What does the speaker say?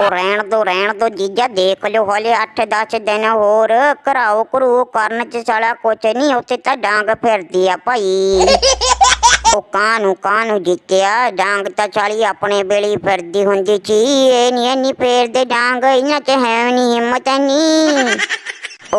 ਉਹ ਰਹਿਣ ਦੋ ਰਹਿਣ ਦੋ ਜੀਜਾ ਦੇਖ ਲਿਓ ਹਲੇ 8-10 ਦਿਨ ਹੋਰ ਘਰਾਓ ਘਰੂ ਕਰਨ ਚ ਸਾਲਾ ਕੁਛ ਨਹੀਂ ਉੱਥੇ ਤਾਂ ਡਾਂਗ ਫਿਰਦੀ ਆ ਭਾਈ ਉਹ ਕਾਨੂੰ ਕਾਨੂੰ ਜਿੱਤਿਆ ਡਾਂਗ ਤਾਂ ਚਾਲੀ ਆਪਣੇ ਵੇਲੇ ਫਿਰਦੀ ਹੁੰਦੀ ਸੀ ਇਹ ਨਹੀਂ ਇੰਨੀ ਫੇਰ ਦੇ ਡਾਂਗ ਇਹਨਾਂ ਚ ਹੈ ਨਹੀਂ ਹਿੰਮਤ ਨਹੀਂ